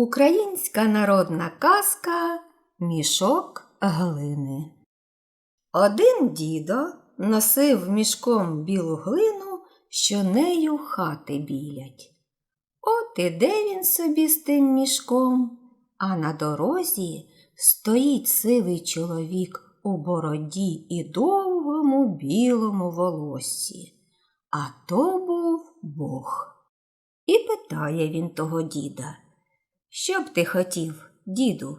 Українська народна казка Мішок глини. Один дідо носив мішком білу глину, що нею хати білять. От іде він собі з тим мішком, а на дорозі стоїть сивий чоловік у бороді і довгому білому волоссі. А то був Бог. І питає він того діда. Що б ти хотів, діду?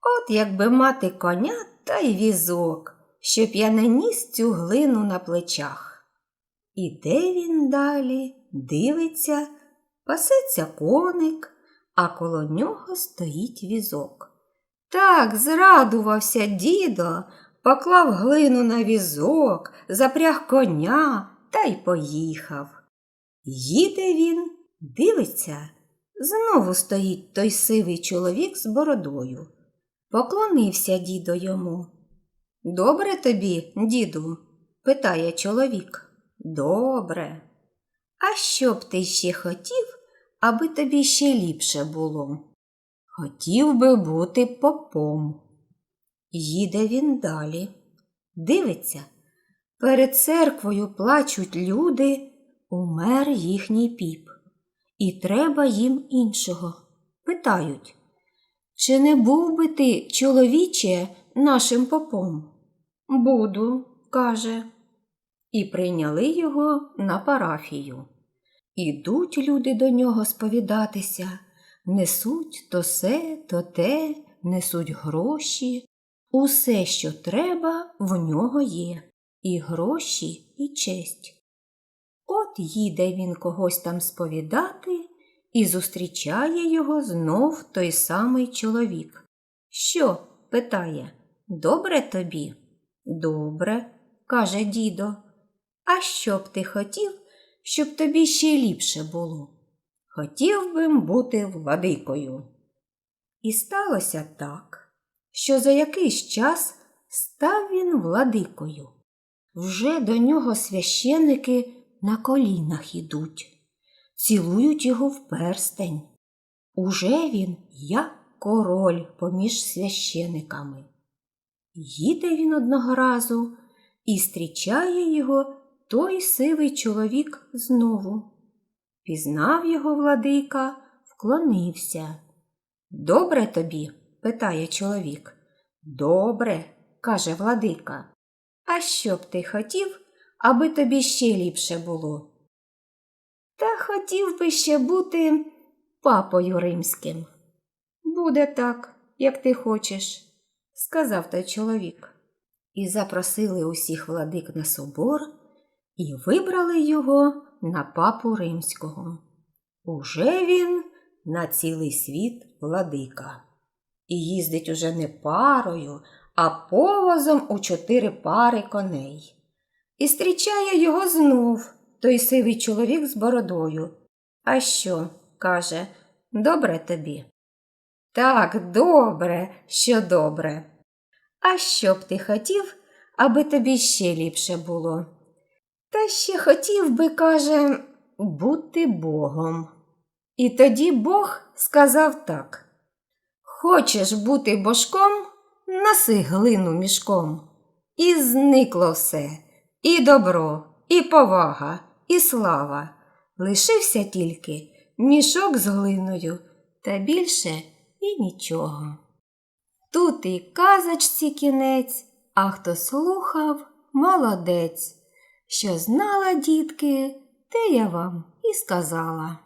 От якби мати коня та й візок, щоб я не ніс цю глину на плечах. Іде він далі, дивиться, пасеться коник, а коло нього стоїть візок. Так зрадувався дідо, поклав глину на візок, запряг коня та й поїхав. Їде він, дивиться, знову стоїть той сивий чоловік з бородою. Поклонився дідо йому. Добре тобі, діду? питає чоловік. Добре. А що б ти ще хотів, аби тобі ще ліпше було? Хотів би бути попом. Їде він далі. Дивиться, перед церквою плачуть люди, умер їхній піп. І треба їм іншого. Питають, чи не був би ти, чоловіче, нашим попом? Буду, каже. І прийняли його на парафію. Ідуть люди до нього сповідатися, несуть то се, то те, несуть гроші. Усе, що треба, в нього є, і гроші, і честь. Їде він когось там сповідати і зустрічає його знов той самий чоловік. Що? питає, добре тобі? Добре, каже дідо. А що б ти хотів, щоб тобі ще ліпше було? Хотів би бути владикою. І сталося так, що за якийсь час став він владикою. Вже до нього священики на колінах ідуть, цілують його в перстень. Уже він, як король поміж священиками. Їде він одного разу і зустрічає його той сивий чоловік знову. Пізнав його владика, вклонився. Добре тобі? питає чоловік. Добре, каже владика. А що б ти хотів, аби тобі ще ліпше було? Та хотів би ще бути папою римським. Буде так, як ти хочеш, сказав той чоловік. І запросили усіх владик на собор і вибрали його на папу римського. Уже він на цілий світ владика. І їздить уже не парою, а повозом у чотири пари коней. І зустрічає його знов той сивий чоловік з бородою. А що? каже, добре тобі? Так, добре, що добре. А що б ти хотів, аби тобі ще ліпше було? Та ще хотів би, каже, бути Богом. І тоді Бог сказав так Хочеш бути божком, носи глину мішком. І зникло все, і добро, і повага, і слава. Лишився тільки мішок з глиною, та більше і нічого. Тут і казочці кінець, а хто слухав, молодець. Що знала, дітки, те я вам і сказала.